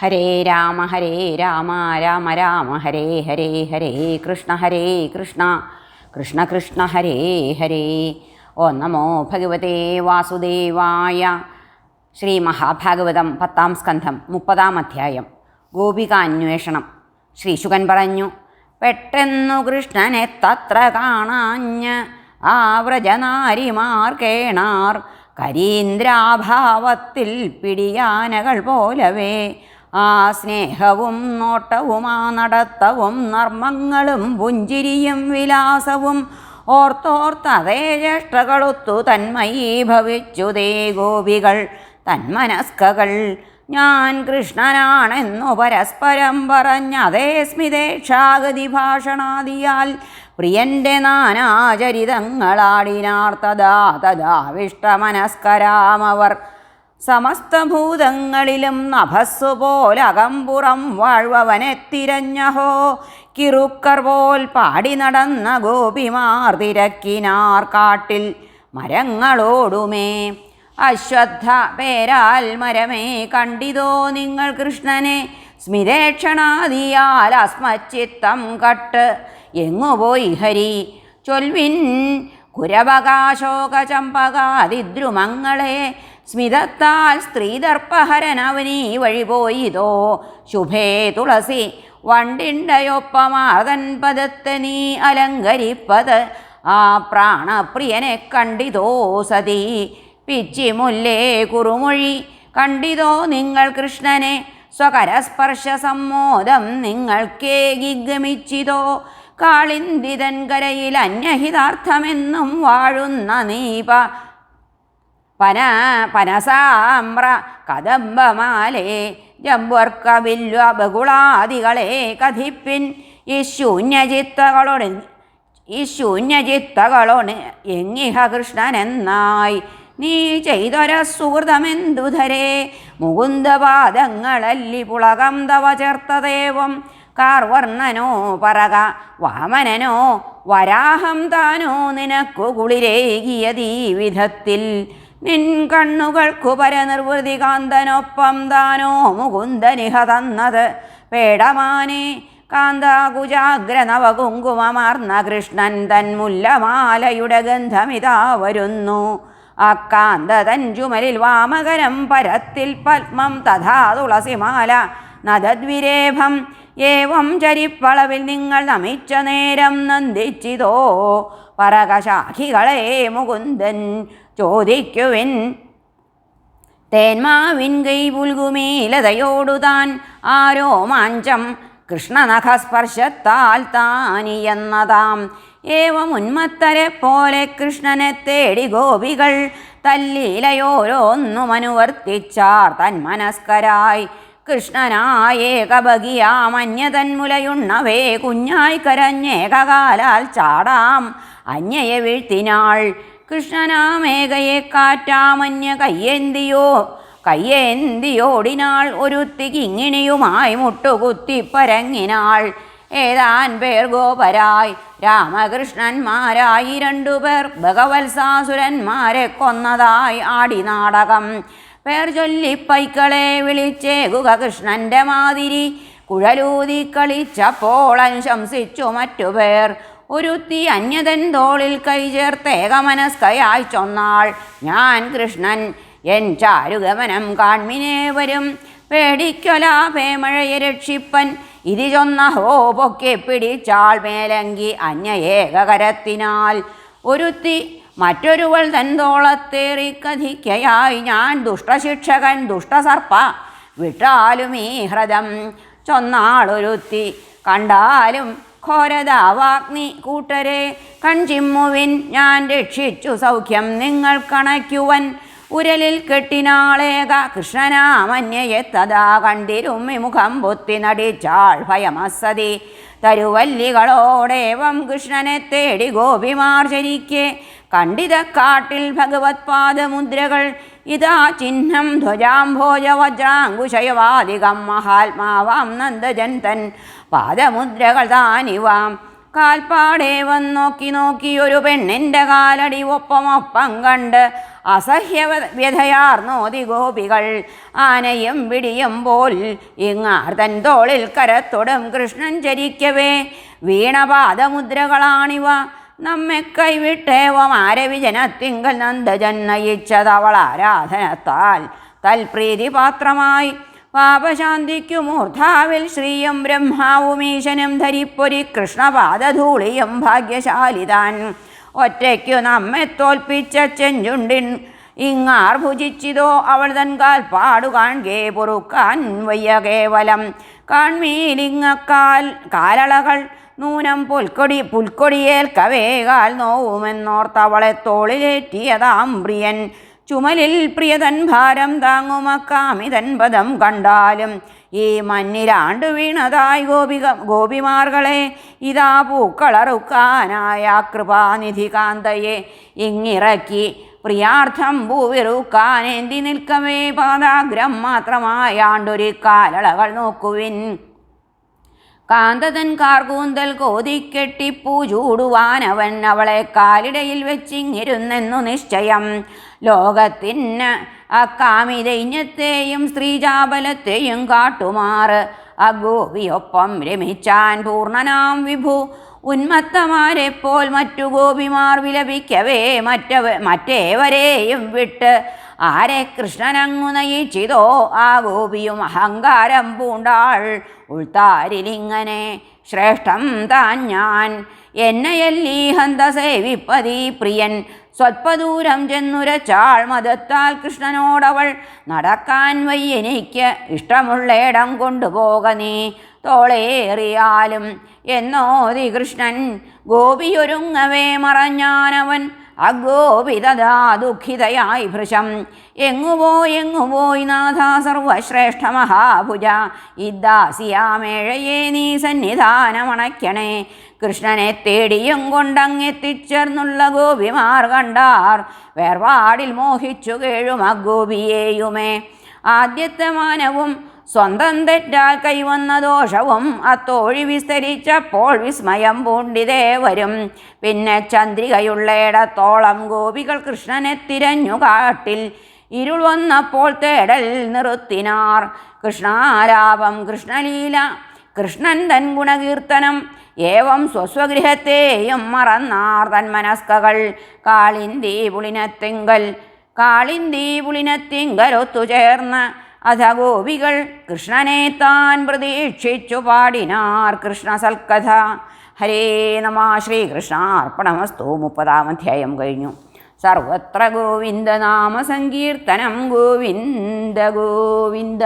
ഹരേ രാമ ഹരേ രാമ രാമ രാമ ഹരേ ഹരേ ഹരേ കൃഷ്ണ ഹരേ കൃഷ്ണ കൃഷ്ണ കൃഷ്ണ ഹരേ ഹരേ. ഓ നമോ ഭഗവതേ വാസുദേവായ ശ്രീ മഹാഭാഗവതം പത്താം സ്കന്ധം മുപ്പതാം അധ്യായം. ഗോപികാന്വേഷണം. ശ്രീശുകൻ പറഞ്ഞു പെട്ടെന്നു കൃഷ്ണനെ തത്ര കാണാഞ്ഞ് ആ വ്രജനാരിമാർ കേണാർ കരീന്ദ്രാഭാവത്തിൽ പിടിയാനകൾ പോലവേ. ആ സ്നേഹവും നോട്ടവും ആ നടത്തവും നർമ്മങ്ങളും പുഞ്ചിരിയും വിലാസവും ഓർത്തോർത്തതേ ജ്യേഷ്ഠകളൊത്തു തന്മയി ഭവിച്ചു ദേ ഗോപികൾ. തന്മനസ്കകൾ ഞാൻ കൃഷ്ണനാണെന്നു പരസ്പരം പറഞ്ഞതേ സ്മിതേക്ഷാഗതി ഭാഷണാദിയാൽ പ്രിയന്റെ നാനാചരിതങ്ങളാടിനാർ തഥാ തഥാവിഷ്ടമനസ്കരാമവർ സമസ്തഭൂതങ്ങളിലും നഭസ്സു പോലകമ്പുറം വാഴ്വവനെ തിരഞ്ഞഹോ. കിറുക്കർ പോൽ പാടി നടന്ന ഗോപിമാർ തിരക്കിനാർ കാട്ടിൽ മരങ്ങളോടുമേ. അശ്വത്ഥ പേരാൽ മരമേ കണ്ടിതോ നിങ്ങൾ കൃഷ്ണനെ? സ്മിരേക്ഷണാദിയാൽ അസ്മച്ചിത്തം കട്ട്. എങ്ങുപോയി ഹരി? ചൊൽവിൻ കുരവകാശോക ചമ്പകാതിദ്രുമങ്ങളെ സ്മിതത്താൽ സ്ത്രീദർപ്പഹരനവനീ വഴി പോയിതോ? ശുഭേ തുളസി വണ്ടിണ്ടയൊപ്പമാർതൻ പദത്തെ നീ അലങ്കരിപ്പത്. ആ പ്രാണപ്രിയനെ കണ്ടിതോ സതി? പിച്ചിമുല്ലേ കുറുമൊഴി കണ്ടിതോ നിങ്ങൾ കൃഷ്ണനെ? സ്വകരസ്പർശ സമ്മോദം നിങ്ങൾക്കേകിഗമിച്ചിതോ ഗമിച്ചിതോ കാളിന്തിതൻ കരയിൽ അന്യഹിതാർത്ഥമെന്നും വാഴുന്ന നീപ പന പനസാമ്ര കദംബമാലേ ജംബർക്കവില്വ ബഹുളാദികളെ കഥിപ്പിൻ. ഈ ശൂന്യചിത്തകളോട് ഈ ശൂന്യചിത്തകളോട് എങ്ങിഹ കൃഷ്ണനെന്നായി. നീ ചെയ്തൊര സുഹൃതമെന്തുധരേ മുകുന്ദപാദങ്ങളല്ലി പുളകം തവ ചേർത്തദേവം കാർവർണനോ പറക വാമനനോ വരാഹം താനോ നിനക്കു കുളിരേകിയതീ വിധത്തിൽ. നിൻ കണ്ണുകൾക്കു പരനിർവൃതി കാന്തനൊപ്പം താനോ മുകുന്ദനിഹ തന്നത്. പേടമാനെ കാന്താകുജാഗ്ര നവകുങ്കുമമാർന്ന കൃഷ്ണൻ തൻ മുല്ലമാലയുടെ ഗന്ധമിതാ വരുന്നു. അക്കാന്ത തൻ ചുമലിൽ വാമകരം പരത്തിൽ പത്മം തഥാ തുളസിമാല നദദ്വിരേഭം. ഏവം ചരിപ്പളവിൽ നിങ്ങൾ നമിച്ച നേരം നന്ദിച്ചിതോ. പറകശാഖികളെ മുകുന്ദൻ ചോദിക്കുവിൻ. തേന്മാവിൻ കൈ പുൽകുമീലതയോടു താൻ ആരോ മാഞ്ചം കൃഷ്ണനഖസ്പർശത്താൽ താനിയെന്നതാം. ഏവമുന്മത്തരെ പോലെ കൃഷ്ണനെ തേടി ഗോപികൾ തല്ലീലയോരോന്നും അനുവർത്തിച്ചാർ തന്മനസ്കരായി കൃഷ്ണനായേകബകിയാമന്യതന്മുലയുണ്ണവേ കുഞ്ഞായി കരഞ്ഞേകകാലാൽ ചാടാം. അന്യയെ വീഴ്ത്തിനാൾ കൃഷ്ണനാമേകയെ കാറ്റാമന്യ കയ്യേന്തിയോ? കയ്യേന്തിയോടിനാൾ ഒരുത്തി കിങ്ങിണിയുമായി മുട്ടുകുത്തി പരങ്ങിനാൾ. ഏതാൻ പേർ ഗോപരായി? രാമകൃഷ്ണന്മാരായി രണ്ടുപേർ ഭഗവത്സാസുരന്മാരെ കൊന്നതായി ആടി നാടകം പേർ ചൊല്ലി പൈക്കളെ വിളിച്ചേകുക കൃഷ്ണന്റെ മാതിരി. കുഴലൂതി കളിച്ചപ്പോൾ അനുശംസിച്ചു മറ്റുപേർ ഒരുത്തി അന്യതൻ തോളിൽ കൈ ചേർത്തേകമനസ്കയായി ചൊന്നാൾ. ഞാൻ കൃഷ്ണൻ എൻ ചാരുഗമനം കാൺമിനെ വരും. പേടിക്കൊലാ പേമഴയെ രക്ഷിപ്പൻ. ഇതി ചൊന്ന ഹോ പൊക്കെ പിടിച്ചാൾ മേലങ്കി അന്യ ഏകകരത്തിനാൽ. ഒരുത്തി മറ്റൊരുവൾ തൻ തോളത്തേറി കഥിക്കയായി. ഞാൻ ദുഷ്ടശിക്ഷകൻ ദുഷ്ടസർപ്പ. വിട്ടാലും ഈ ഹൃദം ചൊന്നാളൊരുത്തി കണ്ടാലും ഘോരതാവാഗ്നി കൂട്ടരെ കൺചിമ്മുവിൻ ഞാൻ രക്ഷിച്ചു സൗഖ്യം നിങ്ങൾ കണയ്ക്കുവൻ. ഉരലിൽ കെട്ടിനാളേക കൃഷ്ണനാമന്യയെ തഥാ കണ്ടിരുമ്മി മുഖം പൊത്തി നടിച്ചാൾ ഭയമസതി. തരുവല്ലികളോടേവം കൃഷ്ണനെ തേടി ഗോപിമാർ ശരിക്കെ കണ്ടിതക്കാട്ടിൽ ഭഗവത് പാദമുദ്രകൾ. ഇതാ ചിഹ്നം ധ്വജാംഭോജ വജ്രാങ്കുശയവാദികം മഹാത്മാവാം നന്ദജൻ തൻ പാദമുദ്രകൾ താനിവാം. കാൽപ്പാടെ വന്നോക്കി നോക്കി ഒരു പെണ്ണിന്റെ കാലടി ഒപ്പമൊപ്പം കണ്ട് അസഹ്യ വ്യഥയാർന്നോതി ഗോപികൾ. ആനയും പിടിയും ഇങ്ങാർ തൻ തോളിൽ കരത്തൊടും കൃഷ്ണൻ ചരിക്കവേ. വീണപാദമുദ്രകളാണിവ. നമ്മെ കൈവിട്ടേവം ആരവിജനത്തിങ്കൽ നന്ദജൻ നയിച്ചതവൾ ആരാധനത്താൽ. തൽപ്രീതി പാത്രമായി പാപശാന്തിക്കു മൂർധാവിൽ ശ്രീയും ബ്രഹ്മാവുമീശനും ധരിപ്പൊരി കൃഷ്ണപാദധൂളിയും ഭാഗ്യശാലിതാൻ. ഒറ്റയ്ക്കു നമ്മെ തോൽപ്പിച്ച ചെഞ്ചുണ്ടിൻ ഇങ്ങാർ ഭുജിച്ചിതോ അവൾ തൻകാൽ പാടുകാൺകേ കാൺകേ പൊറുക്കാൻ വയ്യ കേവലം. കാൺമീലിങ്ങക്കാൽ കാലളകൾ നൂനം പുൽക്കൊടി പുൽക്കൊടിയേൽക്കവേകാൽ നോവുമെന്നോർത്തവളെ തോളിലേറ്റിയതാം പ്രിയൻ. ചുമലിൽ പ്രിയതൻ ഭാരം താങ്ങുമക്കാമിതൻ പദം കണ്ടാലും ഈ മണ്ണിലാണ്ടു വീണതായി ഗോപിക ഗോപിമാർകളെ ഇതാ പൂക്കളറുക്കാനായ കൃപാനിധി കാന്തയെ ഇങ്ങിറക്കി പ്രിയാർത്ഥം ഭൂവിറുക്കാൻ എന്തി നിൽക്കവേ പാദാഗ്രം മാത്രമായാണ്ടൊരു കാലളകൾ നോക്കുവിൻ. കാന്തതൻ കാർകൂന്തൽ കോതിക്കെട്ടിപ്പൂ ചൂടുവാനവൻ അവളെ കാലിടയിൽ വെച്ചിങ്ങിരുന്നെന്നു നിശ്ചയം. ലോകത്തിന് അക്കാമിതൈന്യത്തെയും സ്ത്രീജാബലത്തെയും കാട്ടുമാർ. അഗോപിയൊപ്പം രമിച്ചാൻ പൂർണനാം വിഭു. ഉന്മത്തമാരെപ്പോൽ മറ്റു ഗോപിമാർ വിലപിക്കവേ മറ്റവ മറ്റേവരെയും വിട്ട് ആരെ കൃഷ്ണനങ്ങു നയിച്ചിതോ ആ ഗോപിയും അഹങ്കാരം പൂണ്ടാൾ. ഉൾത്താരിലിങ്ങനെ ശ്രേഷ്ഠം താൻ ഞാൻ. എന്നയല്ലീ ഹന്ത സേവിപ്പതീ പ്രിയൻ. സ്വൽപ്പദൂരം ചെന്നുരച്ചാൾ മതത്താൽ കൃഷ്ണനോടവൾ. നടക്കാൻ വയ്യെനിക്ക് ഇഷ്ടമുള്ളയിടം കൊണ്ടുപോക നീ. തോളേറിയാലും എന്നോതി കൃഷ്ണൻ. ഗോപിയൊരുങ്ങവേ മറഞ്ഞാനവൻ. അഗോപിതദാ ദുഃഖിതയായി ഭൃശം എങ്ങുപോയി എങ്ങുപോയി നാഥ സർവശ്രേഷ്ഠ മഹാഭുജ. ഇദ്ദാസിയാമേഴയെ നീ സന്നിധാനമണയ്ക്കണേ. കൃഷ്ണനെ തേടിയും കൊണ്ടങ്ങെത്തിച്ചേർന്നുള്ള ഗോപിമാർ കണ്ടാർ. വേർപാടിൽ മോഹിച്ചു കേഴും അഗോപിയേയുമേ. ആദ്യത്തെ മാനവും സ്വന്തം തെറ്റാൽ കൈവന്ന ദോഷവും അത്തോഴി വിസ്തരിച്ചപ്പോൾ വിസ്മയം പൂണ്ടിതേ വരും. പിന്നെ ചന്ദ്രികയുള്ളയിടത്തോളം ഗോപികൾ കൃഷ്ണനെ തിരഞ്ഞു കാട്ടിൽ ഇരുൾ വന്നപ്പോൾ തേടൽ നിർത്തിനാർ. കൃഷ്ണാലാപം കൃഷ്ണലീല കൃഷ്ണൻ തൻ ഗുണകീർത്തനം ഏവം സ്വസ്വഗൃഹത്തെയും മറന്നാർ തന്മനസ്കകൾ കാളിന്തി പുളിനത്തിങ്കൽ കാളിന്തി പുളിനത്തിങ്കൽ ഒത്തുചേർന്ന് അധ ഗോപികൾ കൃഷ്ണനെ താൻ പ്രതീക്ഷിച്ചു പാടിനാർ കൃഷ്ണ സൽക്കഥ. ഹരേ നമ ശ്രീകൃഷ്ണാർപ്പണമസ്തു. മുപ്പതാം അധ്യായം കഴിഞ്ഞു. സർവത്ര ഗോവിന്ദ നാമ സങ്കീർത്തനം. ഗോവിന്ദ ഗോവിന്ദ.